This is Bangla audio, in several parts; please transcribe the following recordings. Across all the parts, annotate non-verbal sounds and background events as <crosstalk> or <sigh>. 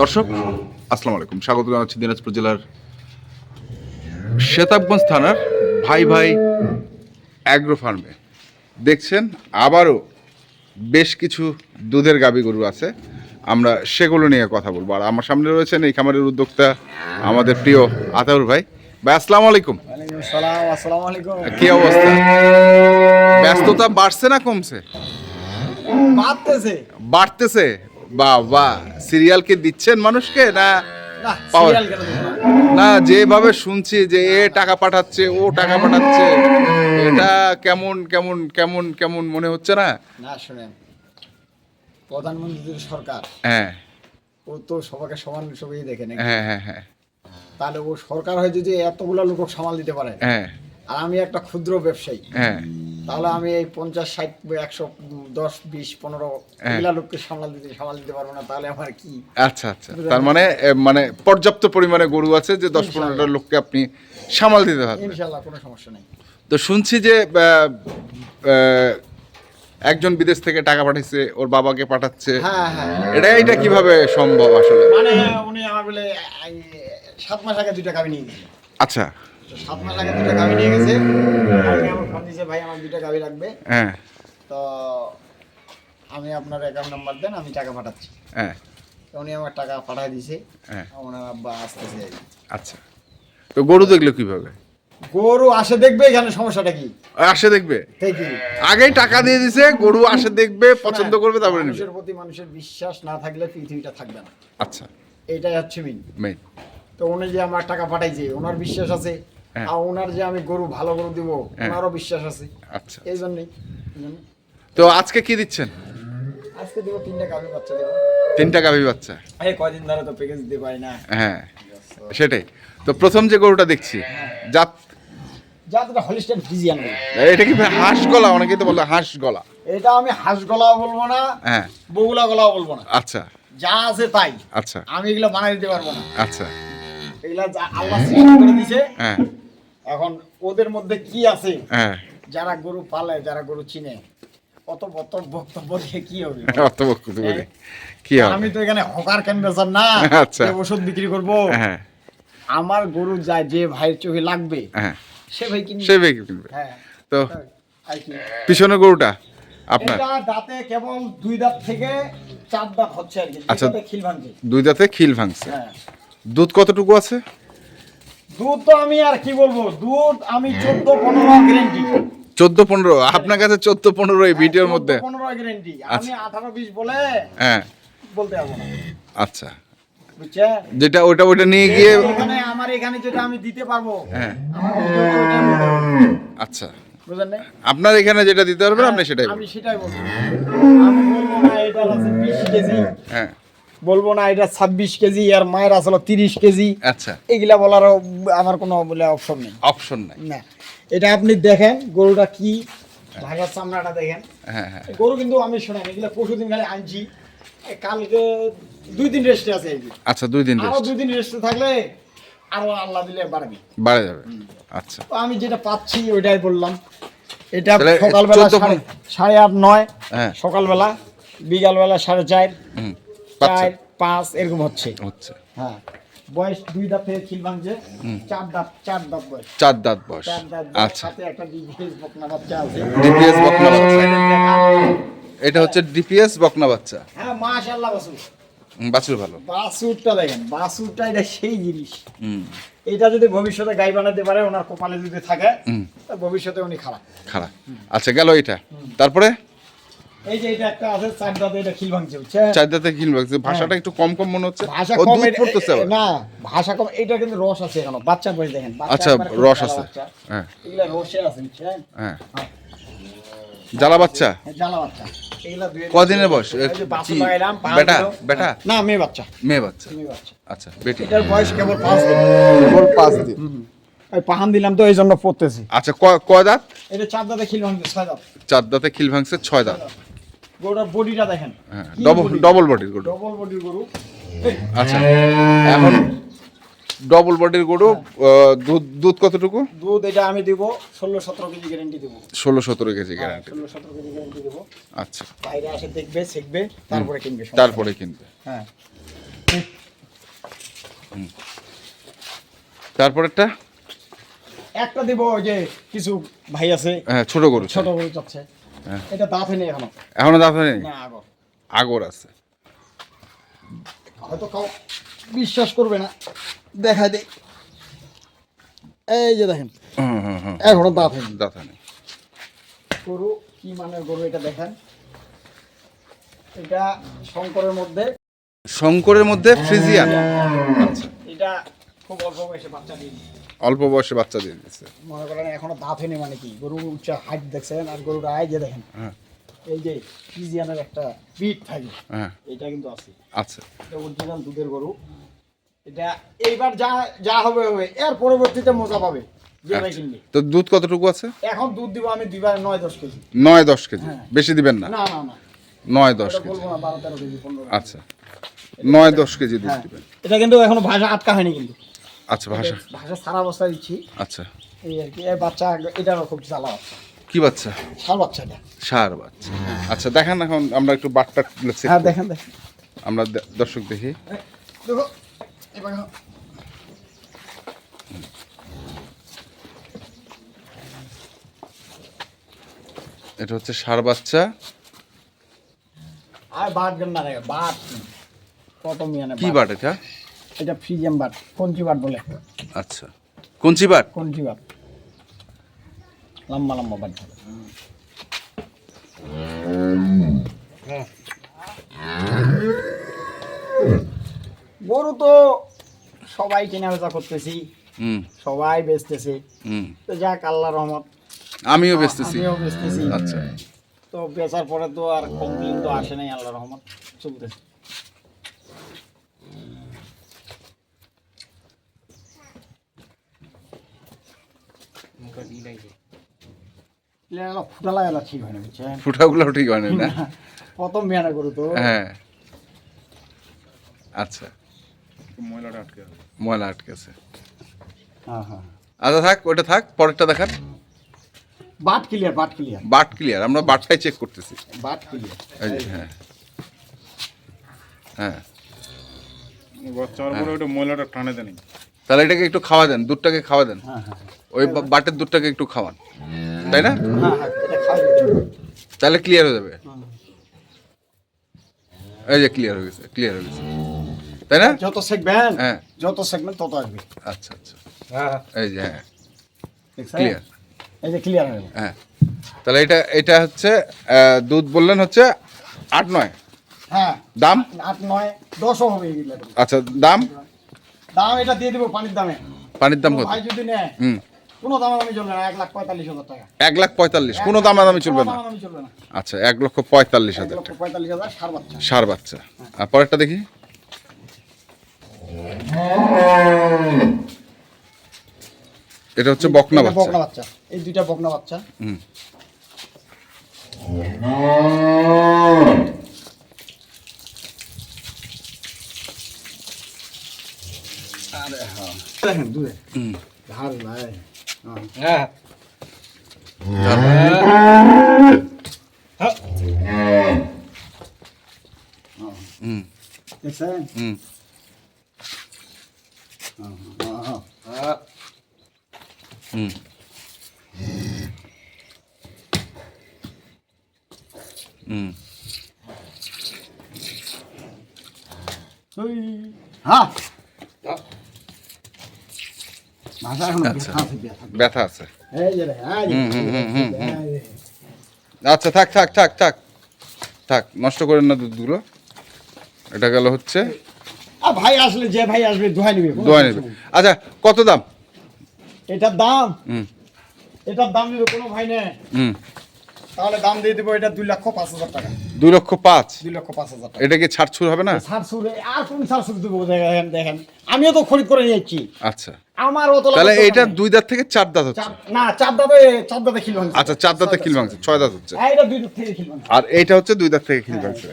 দর্শক আসসালামু আলাইকুম। স্বাগত জানাচ্ছি দিনাজপুর জেলার শেতাবগঞ্জ থানার ভাই ভাই অ্যাগ্রো ফার্মে দেখছেন আবারও বেশ কিছু দুধের গাবি গরু আছে। আমরা সেগুলো নিয়ে কথা বলব। আর আমার সামনে রয়েছেন এই খামারের উদ্যোক্তা আমাদের প্রিয় আতাউর ভাই। ভাই আসসালামু আলাইকুম। আসসালাম আলাইকুম। কি অবস্থা? ব্যস্ততা বাড়ছে না কমছে? বাড়তেছে। বাড়তেছে? বা বা সিরিয়াল কি দিচ্ছেন মানুষকে না? না যেভাবে শুনছি যে এ টাকা পাঠাচ্ছে ও টাকা পাঠাচ্ছে এটা কেমন কেমন কেমন কেমন মনে হচ্ছে না? না শুনেন প্রধানমন্ত্রীর সরকার হ্যাঁ। ও তো সবাইকে সমান সবই দেখে নাকি? হ্যাঁ হ্যাঁ হ্যাঁ। তাহলে ও সরকার হয়ে যদি এতগুলো লোক সামাল দিতে পারে হ্যাঁ। আর আমি একটা ক্ষুদ্র ব্যবসায়ী হ্যাঁ। তাহলে আমি এই পঞ্চাশ ষাট একশো দশ বিশ পনেরো হ্যাঁ। এগুলা লোককে সামাল দিতে সামাল দিতে পারব না তাহলে আমার কি? আচ্ছা আচ্ছা। তার মানে মানে পর্যাপ্ত পরিমাণে গরু আছে যে দশ পনেরোটা লোককে আপনি সামাল দিতে পারবেন। ইনশাল্লাহ কোনো সমস্যা নেই। তো শুনছি যে একজন বিদেশ থেকে টাকা পাঠাচ্ছে ওর বাবাকে পাঠাচ্ছে। হ্যাঁ হ্যাঁ এটা এটা কীভাবে সম্ভব আসলে? মানে উনি আমার বলে সাত মাস আগে দুইটা গাভি নিয়ে গেছে। আচ্ছা। সাত মাস আগে দুটো গাভি নিয়ে গেছে। আমার ফোন দিয়েছে ভাই আমার দুইটা গাভি লাগবে। হ্যাঁ। তো আমি আপনার অ্যাকাউন্ট নাম্বার দেন আমি টাকা পাঠাচ্ছি। হ্যাঁ। উনি আমার টাকা পাঠিয়ে দিয়েছে। হ্যাঁ। ওনার আব্বা আসতেছে। আচ্ছা। তো গরু দেখল কীভাবে? গরু আসে দেখবে এখানে সমস্যাটা কি? আসে দেখবে? আগেই টাকা দিয়ে দিছে গরু আসে দেখবে পছন্দ করবে তারপরে মানুষের প্রতি মানুষের বিশ্বাস না থাকলে পৃথিবীটা থাকবে না। আচ্ছা। এইটাই হচ্ছে মেন মেইন তো উনি যে আমার টাকা পাঠাইছে ওনার বিশ্বাস আছে। আর ওনার যে আমি গরু ভালো গরু দিব হ্যাঁ। ওনারও বিশ্বাস আছে। আচ্ছা এই জন্যই তো আজকে কি দিচ্ছেন? আজকে দিব তিনটা গাভি বাচ্চা দেবো। তিনটা গাভী বাচ্চা? এই কয়দিন ধরে তো প্যাকেজ দিতে পারি না। হ্যাঁ সেটাই। তো প্রথম যে গরুটা দেখছি জাত? যা তোটা হলিস্টেন ফিজিয়ান এটা কি ভাই হাঁস গলা? অনেকে তো বলে হাঁস গলা। এটা আমি হাঁস গলাও বলব না হ্যাঁ। বগুলা গলাও বলব না। আচ্ছা। যা আছে তাই। আচ্ছা। আমি এগুলো বানাই দিতে পারব না। আচ্ছা। এগুলা যা আল্লাহ সৃষ্টি করে দিছে হ্যাঁ। এখন ওদের মধ্যে কি আছে? হ্যাঁ। যারা গরু পালে যারা গরু চিনে অত বক্তব্য দিয়ে কি হবে? <laughs> অত বক্তব্য বলি কি আমি তো এখানে হকার কেন বেচার না আচ্ছা। ওষুধ বিক্রি করব। হ্যাঁ। আমার গরু যায় যে ভাইয়ের চোখে লাগবে হ্যাঁ। সে ভাই কিনবে। সে বেগে কিনবে। হ্যাঁ। তো পিছনে গরুটা আপনার? দাঁতে কেবল দুই দাঁত থেকে চার দাঁত হচ্ছে আর কি। আচ্ছা। দাঁতে খিল ভাঙছে। দুই দাঁতে খিল ভাঙছে। হ্যাঁ। দুধ কতটুকু আছে? দুধ তো আমি আর কি বলব? দুধ আমি চোদ্দ পনেরো গ্যারেন্টি চোদ্দ পনেরো? আপনার কাছে চোদ্দ পনেরো এই ভিডিওর মধ্যে? পনেরো গ্যারেন্টি আমি আচ্ছা। আঠারো বিশ বলে হ্যাঁ। বলতে পারব না। আচ্ছা। যেটা ওটা ওটা নিয়ে গিয়ে এখানে আমার এখানে যেটা আমি দিতে পারব। হ্যাঁ। আচ্ছা। বুঝলেন আপনার এখানে যেটা দিতে পারবেন আপনি সেটাই আমি। সেটাই বলব। আমি বলব না এটা আছে বিশ কেজি। হ্যাঁ। বলব না এটা ছাব্বিশ কেজি আর মায়ের আসলে তিরিশ কেজি। আচ্ছা। এগুলা বলারও আমার কোনো বলে অপশন নেই। অপশন নাই। না। এটা আপনি দেখেন গরুটা কি ঢাকার চামড়াটা দেখেন। হ্যাঁ হ্যাঁ। গরু কিন্তু আমি শোনেন এগুলো পরশু দিন খালি আনছি। কালকে দুই দিন রেস্টে আছে আচ্ছা দুই দিন আরও দুই দিন রেস্টে থাকলে আরও আল্লাহ দিলে বাড়বে। বাড়ে যাবে। আচ্ছা। তো আমি যেটা পাচ্ছি ওইটাই বললাম। এটা সকালবেলা সাড়ে- আট নয়। হ্যাঁ। সকালবেলা বিকালবেলা সাড়ে চার। চার পাঁচ এরকম হচ্ছে। হচ্ছে। হ্যাঁ। বয়স দুই দাঁত থেকে খিল ভাঙছে চার দাঁত চার দাঁত বয়স। চার দাঁত বয়স। আচ্ছা। সাথে একটা ডিজিটাল বকনা বাচ্চা আছে। ডিপিএস বকনা বাচ্চা। এটা হচ্ছে ডিপিএস বকনা বাচ্চা। হ্যাঁ মাশাআল্লাহ বাসু বাছুর ভালো। বাসুরটা দেখেন বাসুরটা এটা সেই জিনিস। এটা যদি ভবিষ্যতে গাই বানাতে পারে ওনার কপালে যদি থাকে ভবিষ্যতে উনি খারাপ। খারাপ। আচ্ছা গেল এটা তারপরে? এই যে এটা একটা আছে চার দাঁতে এটা খিল ভাঙছে চার দাঁতে খিল ভাঙছে। ভাষাটা একটু কম কম মনে হচ্ছে। ভাষা কম পড়তেছে না ভাষা কম এটা কিন্তু রস আছে এখনও বাচ্চা বয়স দেখেন আচ্ছা একবারে রস আছে। বাচ্চা। হ্যাঁ। এগুলা রসে আছে বুঝছেন? হ্যাঁ। হ্যাঁ। জ্বালা বাচ্চা? হ্যাঁ, জ্বালা বাচ্চা। কদিনের বয়স? বেটা বেটা? না মেয়ে বাচ্চা। মেয়ে বাচ্চা। আচ্ছা বেটি। এটার বয়স কেবল পাঁচ দিন। কেবল পাঁচ দিন। পাহান দিলাম তো এই জন্য পড়তেছি। আচ্ছা ক- কয় দাঁত? এটা চার দাঁতে খিল ভাঙছে ছয় দাঁত। চার দাঁতে খিল ভাঙছে ছয় দাঁত। গরুটার বডিটা দেখেন। হ্যাঁ ডবল ডবল বডির গরু। ডবল বডির গরু। আচ্ছা এখন ডবল বডির গরু দুধ দুধ কতটুকু? দুধ এটা আমি দিব ষোলো সতেরো কেজি গ্যারেন্টি দেবো। ষোলো সতেরো কেজি গ্যারান্টি ষোলো সতেরো কেজি গ্যারেন্টি দেবো। আচ্ছা। বাইরে আসে দেখবে শিখবে তারপরে কিনবে তারপরে কিনবে। হ্যাঁ। তারপরেরটা? একটা দিব ওই যে কিছু ভাই আছে। হ্যাঁ ছোট গরু ছোট গরু চাচ্ছে। হ্যাঁ। এটা দাঁত হয়নি এখনও। এখনও দাঁত নেই না আগর। আগর আছে। হয়তো কাউ বিশ্বাস করবে না। দেখা দে এই যে দেখেন এখনও দাঁত হয়নি। দাঁত নেই গরু কি মানের গরু এটা দেখেন? এটা শঙ্করের মধ্যে। শঙ্করের মধ্যে ফ্রিজিয়ান। এটা খুব অল্প বয়সে বাচ্চা দিয়ে। অল্প বয়সে বাচ্চা দিয়ে দিচ্ছে মনে করেন এখনও দাঁত হয়নি মানে কি গরুর উচ্চ হাইট দেখছেন আর গরুর আয় যে দেখেন হ্যাঁ। এই যে ফিজিয়ানের একটা বিট থাকে হ্যাঁ। এটা কিন্তু আছে। আচ্ছা এটা অরিজিনাল দুধের গরু। এটা এইবার যা যা হবে হবে এর পরবর্তীতে মজা পাবে যে তো দুধ কতটুকু আছে? এখন দুধ দিব আমি দুইবার নয় দশ কেজি। নয় দশ কেজি? হ্যাঁ। বেশি দিবেন না? না না না। নয় দশ কেজি। আচ্ছা। নয় দশ কেজি দুধ দিবেন। এটা কিন্তু এখনও ভাষা আটকা হয়নি কিন্তু। আচ্ছা ভাষা। ভাষা সারা অবস্থায় দিচ্ছি। আচ্ছা। এই আর কি এই বাচ্চা এটারও খুব জ্বালা বাচ্চা কি বাচ্চা? সার বাচ্চাটা সার বাচ্চা। আচ্চা দেখেন এখন আমরা একটু বাটটা হ্যাঁ দেখেন দেখেন। আমরা দর্শক দেখি। দেখো এবার এটা হচ্ছে সার বাচ্চা। আর বাট রে বাট। কত মিয়ানে কি বাট এটা? এটা ফ্রিজিয়াম বাট কঞ্চি বাট বলে। আচ্ছা। কঞ্চি বাট কঞ্চি বাট লম্বা লম্বা বাট গরু তো সবাই কেনা বেচা করতেছি হুম। সবাই বেচতেছে। তো যাক আল্লাহ রহমত। আমিও বেচতেছি। আমিও বেচতেছি। আচ্ছা। তো বেচার পরে তো আর কমপ্লেন তো আসে নাই আল্লাহ রহমত। চলতেছে। ফুটা লাগা ঠিক হয় না বুঝছেন? ফুটাগুলো ঠিক হয় না প্রথম মেয়ানা গরু তো। হ্যাঁ। আচ্ছা। ময়লাটা আটকে ময়লা আটকেছে। হ্যাঁ হ্যাঁ। আচ্ছা থাক ওটা থাক পরেরটা দেখান। বাট ক্লিয়ার বাট ক্লিয়ার। বাট ক্লিয়ার আমরা বাটটাই চেক করতেছি। বাট ক্লিয়ার। হ্যাঁ। হ্যাঁ। ওটা ময়লাটা টানে দেনি। তাহলে এটাকে একটু খাওয়া দেন দুধটাকে খাওয়া দেন। হ্যাঁ হ্যাঁ। ওই বাটের দুধটাকে একটু খাওয়ান। তাই না? হ্যাঁ হ্যাঁ হবে। তাহলে ক্লিয়ার হয়ে যাবে। এই যে ক্লিয়ার হয়ে গেছে ক্লিয়ার হয়ে গেছে। তাই না? যত শিখবেন হ্যাঁ। যত শিখবেন তত আসবে। আচ্ছা আচ্ছা। হ্যাঁ এই যে হ্যাঁ। ক্লিয়ার এই যে ক্লিয়ার হয়ে হ্যাঁ। তাহলে এটা এটা হচ্ছে দুধ বললেন হচ্ছে আট নয়। হ্যাঁ। দাম? আট নয় দশও হবে আচ্ছা দাম? দাম এটা দিয়ে দিব পানির দামে। পানির দাম কত? ভাই যদি নেয় হুম। কোনো দাম চলবে না এক লাখ পঁয়তাল্লিশ হাজার টাকা। এক লাখ পঁয়তাল্লিশ কোনো দামাদামি চলবে না? দামাদামি চলবে না। আচ্ছা এক লক্ষ পঁয়তাল্লিশ হাজার টাকা। পঁয়তাল্লিশ হাজার সার বাচ্চা। সার বাচ্চা। আর পরেরটা দেখি। এটা হচ্ছে বকনা বাচ্চা। বকনা বাচ্চা। এই দুইটা বকনা বাচ্চা। হুম। দেখেন দুধে হুম। ধার ভাই। হ্যাঁ হুম এই যে। আচ্ছা থাক থাক থাক থাক। থাক নষ্ট করেন না দুধগুলো। এটা গেল হচ্ছে। ভাই আসলে যে ভাই আসবে দোহাই নিবে দোয়া নেবে। আচ্ছা কত দাম? এটার দাম? হুম। এটার দাম দিবে কোনো ভাই নেই। হুম। তাহলে দাম দিয়ে দেবো এটা দুই লক্ষ পাঁচ হাজার টাকা। দুই লক্ষ পাঁচ? দুই লক্ষ পাঁচ হাজার টাকা। এটা কি ছাড়ছুর হবে না? সুরে আর কোন সুর দেবো দেখেন দেখেন। আমিও তো খরিদ করে নিয়েছি আচ্ছা। আমার অত তাহলে নেই। দুই দাঁত থেকে চার দাঁত হচ্ছে। না চার দাঁতে চার দাঁতে খিল ভাঙছে। আচ্ছা চার দাঁতে কিল ভাঙছে ছয় দাঁত হচ্ছে। হ্যাঁ এটা দুই দাঁত থেকে খিল ভাঙছে। আর এইটা হচ্ছে দুই দাঁত থেকে কিল ভাঙছে।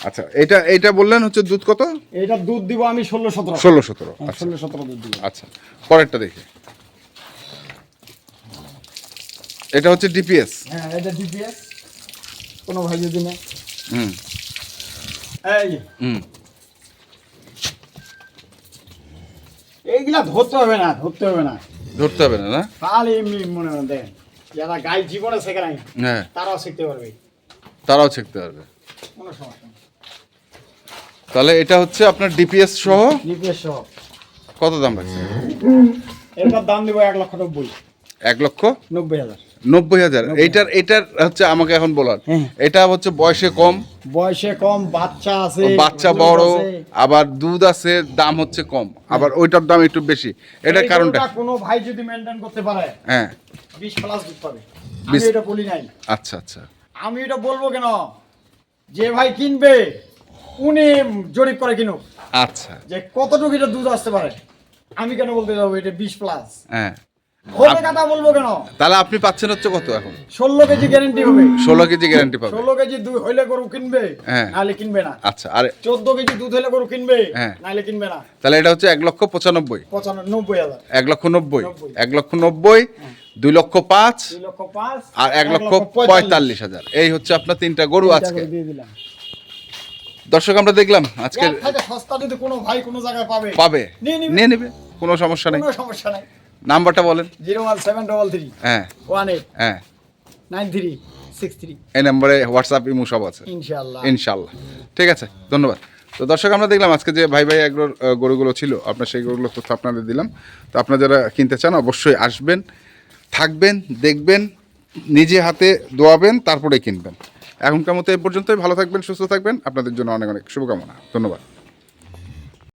আচ্ছা এটা এইটা বললেন হচ্ছে দুধ কত? এটা দুধ দিব আমি ষোলো সতেরো। ষোলো সতেরো আচ্ছা। ষোলো সতেরো দুধ দিব। আচ্ছা পরেরটা দেখি। এটা হচ্ছে ডিপিএস হ্যাঁ এটা ডিপিএস কোনো ভাই যদি নেই হুম। এই হুম। এইগুলা ধরতে হবে না ধরতে হবে না। ধরতে হবে না না? তাহলে এমনি মনে হয় দেখেন যারা গাই জীবনে শেখে নাই হ্যাঁ। তারাও শিখতে পারবে। তারাও শিখতে পারবে। কোনো সমস্যা নেই। তাহলে এটা হচ্ছে আপনার ডিপিএস সহ? ডিপিএস সহ। কত দাম রাখছে এরপর দাম দেবো এক লক্ষ নব্বই। এক লক্ষ? নব্বই হাজার। নব্বই হাজার। এইটার এটার হচ্ছে আমাকে এখন বলার। হ্যাঁ। এটা হচ্ছে বয়সে কম। বয়সে কম বাচ্চা আছে বাচ্চা বড় আবার দুধ আছে দাম হচ্ছে কম। আবার ওইটার দাম একটু বেশি। এটার এই কারণটা? কোনো ভাই যদি মেনটেন করতে পারে হ্যাঁ। বিশ প্লাস দুধ পাবে। আমি এটা বলি নাই। আচ্ছা আচ্ছা। আমি এটা বলব কেন? যে ভাই কিনবে উনি জরিপ করে কিনুক। আচ্ছা। যে কতটুকু এটা দুধ আসতে পারে। আমি কেন বলতে যাব এটা বিশ প্লাস হ্যাঁ। কথা বলব কেন? তাহলে আপনি পাচ্ছেন হচ্ছে কত এখন? ষোলো কেজি গ্যারেন্টি হবে। ষোলো কেজি গ্যারান্টি পাবে। ষোলো কেজি দুধ হইলে গরু কিনবে হ্যাঁ। নাহলে কিনবে না। আচ্ছা আর চোদ্দ কেজি দুধ হইলে গরু কিনবে হ্যাঁ। নাহলে কিনবে না। তাহলে এটা হচ্ছে এক লক্ষ পঁচানব্বই। পঁচানব্বই হাজার। এক লক্ষ নব্বই। এক লক্ষ নব্বই দুই লক্ষ পাঁচ দুই লক্ষ পাঁচ আর এক লক্ষ পঁয়তাল্লিশ। হাজার। এই হচ্ছে আপনার তিনটা গরু আজকে। দর্শক আমরা দেখলাম আজকে সস্তা যদি কোনো ভাই কোনো জায়গায় পাবে পাবে। নিয়ে নেবে। কোনো সমস্যা নেই। কোনো সমস্যা নাই। নাম্বারটা বলেন। Zero one seven double three. হ্যাঁ। One eight. হ্যাঁ। Nine three six three. এই নম্বরে হোয়াটসঅ্যাপ ইমো সব আছে। ইনশাআল্লাহ। ইনশাল্লাহ ঠিক আছে ধন্যবাদ। তো দর্শক আমরা দেখলাম আজকে যে ভাই ভাই আহ, গরুগুলো ছিল আপনার সেই গরুগুলো তথ্য আপনাদের দিলাম। তো আপনারা যারা কিনতে চান অবশ্যই আসবেন থাকবেন দেখবেন নিজে হাতে দোয়াবেন তারপরে কিনবেন। এখনকার মতো এ পর্যন্তই। ভালো থাকবেন সুস্থ থাকবেন। আপনাদের জন্য অনেক অনেক শুভকামনা। ধন্যবাদ।